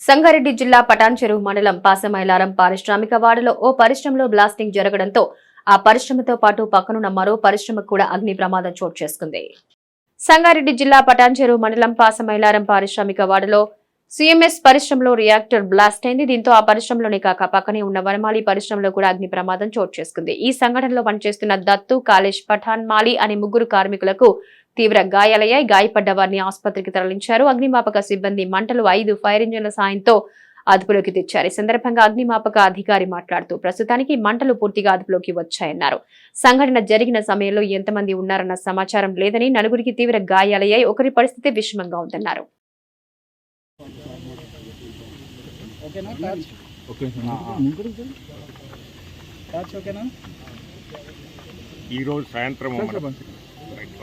సంగారెడ్డి జిల్లా పటాన్చెరువు మండలం పాసమైలారం పారిశ్రామిక వాడలో ఓ పరిశ్రమలో బ్లాస్టింగ్ జరగడంతో ఆ పరిశ్రమతో పాటు పక్కనున్న మరో పరిశ్రమకు కూడా అగ్ని ప్రమాదం చోటు చేసుకుంది. సంగారెడ్డి జిల్లా పటాన్చెరువు మండలం పాసమైలారం పారిశ్రామిక వాడలో సిఎంఎస్ పరిశ్రమలో రియాక్టర్ బ్లాస్ట్ అయింది. దీంతో ఆ పరిశ్రమలోనే కాక పక్కనే ఉన్న వనమాలి పరిశ్రమలో కూడా అగ్ని ప్రమాదం చోటు చేసుకుంది. ఈ సంఘటనలో పనిచేస్తున్న దత్తు కాలేష్ పఠాన్ మాలి అనే ముగ్గురు కార్మికులకు తీవ్ర గాయాలయ్యాయి. గాయపడ్డ వారిని ఆసుపత్రికి తరలించారు. అగ్నిమాపక సిబ్బంది మంటలు ఐదు ఫైర్ ఇంజన్ల సాయంతో అదుపులోకి తెచ్చారు. ఈ సందర్భంగా అగ్నిమాపక అధికారి మాట్లాడుతూ ప్రస్తుతానికి మంటలు పూర్తిగా అదుపులోకి వచ్చాయన్నారు. సంఘటన జరిగిన సమయంలో ఎంతమంది ఉన్నారన్న సమాచారం లేదని నలుగురికి తీవ్ర గాయాలయ్యాయి. ఒకరి పరిస్థితి విషమంగా ఉందన్నారు. ఓకేనా? టార్చ్ ఓకే టార్చ్ ఓకేనా? ఈరోజు సాయంత్రం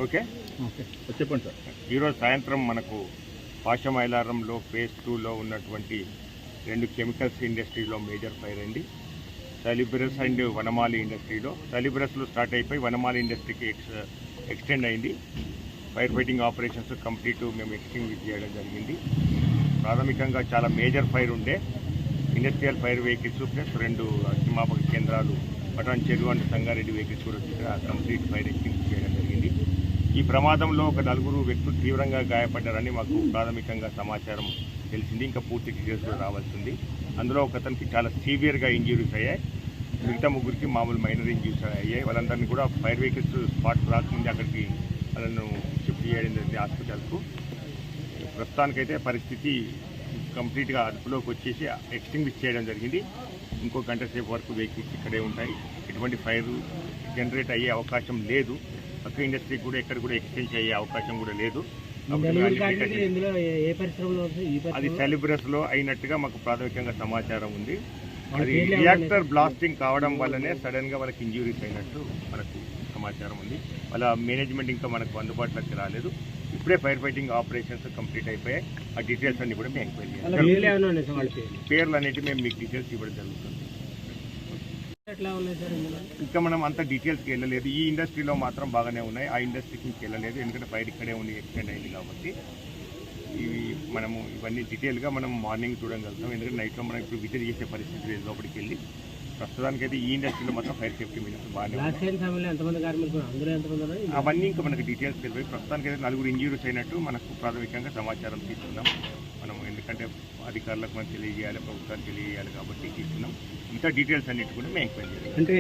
ఓకే? ఓకే. చెప్పండి సార్. ఈరోజు సాయంత్రం మనకు పాశమైలారంలో ఫేజ్ టూలో ఉన్నటువంటి రెండు కెమికల్స్ ఇండస్ట్రీలో మేజర్ ఫైర్ అయింది. సలిబ్రస్ అండ్ వనమాలి ఇండస్ట్రీలో. సలిబ్రస్లో స్టార్ట్ అయిపోయి వనమాలి ఇండస్ట్రీకి ఎక్స్ ఎక్స్టెండ్ అయింది. ఫైర్ ఫైటింగ్ ఆపరేషన్స్ కంప్లీట్ మేము ఎక్స్టింగ్విష్ చేయడం జరిగింది. ప్రాథమికంగా చాలా మేజర్ ఫైర్ ఉండే. ఇండస్ట్రియల్ ఫైర్ వెహికల్స్ ప్లస్ రెండు అగ్నిమాపక కేంద్రాలు పటాన్ చెరువు అండ్ సంగారెడ్డి వెహికల్స్ కూడా వచ్చి కంప్లీట్ ఫైర్ ఎక్స్టింగ్ చేయడం జరిగింది. ఈ ప్రమాదంలో ఒక నలుగురు వ్యక్తులు తీవ్రంగా గాయపడ్డారని మాకు ప్రాథమికంగా సమాచారం తెలిసింది. ఇంకా పూర్తి డీటెయిల్స్ కూడా రావాల్సింది. అందులో ఒక అతనికి చాలా సీవియర్గా ఇంజ్యూరీస్ అయ్యాయి. మిగతా ముగ్గురికి మామూలు మైనర్ ఇంజ్యూరీస్ అయ్యాయి. వాళ్ళందరినీ కూడా ఫైర్ వెహికల్స్ స్పాట్ రాకముందే అక్కడికి వాళ్ళను షిఫ్ట్ చేయడం జరిగింది హాస్పిటల్కు. ప్రస్తుతానికైతే పరిస్థితి కంప్లీట్గా అదుపులోకి వచ్చేసి ఎక్స్టింగ్విష్ చేయడం జరిగింది. ఇంకో గంట సేపు వరకు వెహికల్స్ ఇక్కడే ఉంటాయి. ఎటువంటి ఫైర్ జనరేట్ అయ్యే అవకాశం లేదు. పక్క ఇండస్ట్రీ కూడా ఎక్కడ కూడా ఎక్స్టెండ్ అయ్యే అవకాశం కూడా లేదు. అది పరిశ్రమ సెలిబ్రస్లో అయినట్టుగా మాకు ప్రాథమికంగా సమాచారం ఉంది. అది రియాక్టర్ బ్లాస్టింగ్ కావడం వల్లనే సడన్గా వాళ్ళకి ఇంజూరీస్ అయినట్టు మనకు సమాచారం ఉంది. వాళ్ళ మేనేజ్మెంట్ ఇంకా మనకు అందుబాటులోకి రాలేదు. ఇప్పుడే ఫైర్ ఫైటింగ్ ఆపరేషన్స్ కంప్లీట్ అయిపోయాయి. ఆ డీటెయిల్స్ అన్ని కూడా మేము ఎంక్వైరీ పేర్లు అనేవి మేము మీకు డీటెయిల్స్ ఇవ్వడం జరుగుతుంది. ఇంకా మనం అంత డీటెయిల్స్కి వెళ్ళలేదు. ఈ ఇండస్ట్రీలో మాత్రం బాగానే ఉన్నాయి. ఆ ఇండస్ట్రీకి ఇంక వెళ్ళలేదు. ఎందుకంటే ఫైర్ ఇక్కడే ఉండి ఎక్స్టెండ్ అయింది కాబట్టి. ఇవి మనము ఇవన్నీ డీటెయిల్గా మనం మార్నింగ్ చూడగలుగుతాం. ఎందుకంటే నైట్లో మనం ఇప్పుడు విజిట్ చేసే పరిస్థితి లేదు. లోపలికి వెళ్ళి ప్రస్తుతానికైతే ఈ ఇండస్ట్రీలో మాత్రం ఫైర్ సేఫ్టీ మీన్స్ బాగానే అవన్నీ ఇంకా మనకి డీటెయిల్స్ తెలియదు. ప్రస్తుతానికి అయితే నలుగురు ఇంజూరీస్ అయినట్టు మనకు ప్రాథమికంగా సమాచారం తీసుకున్నాం. మనం ఎందుకంటే అధికారులకు మనం తెలియజేయాలి ప్రభుత్వానికి తెలియజేయాలి కాబట్టి తీసుకున్నాం. ఇంకా డీటెయిల్స్ అన్నిటి కూడా మేము ఎంక్వైరీ చేయాలి అంటే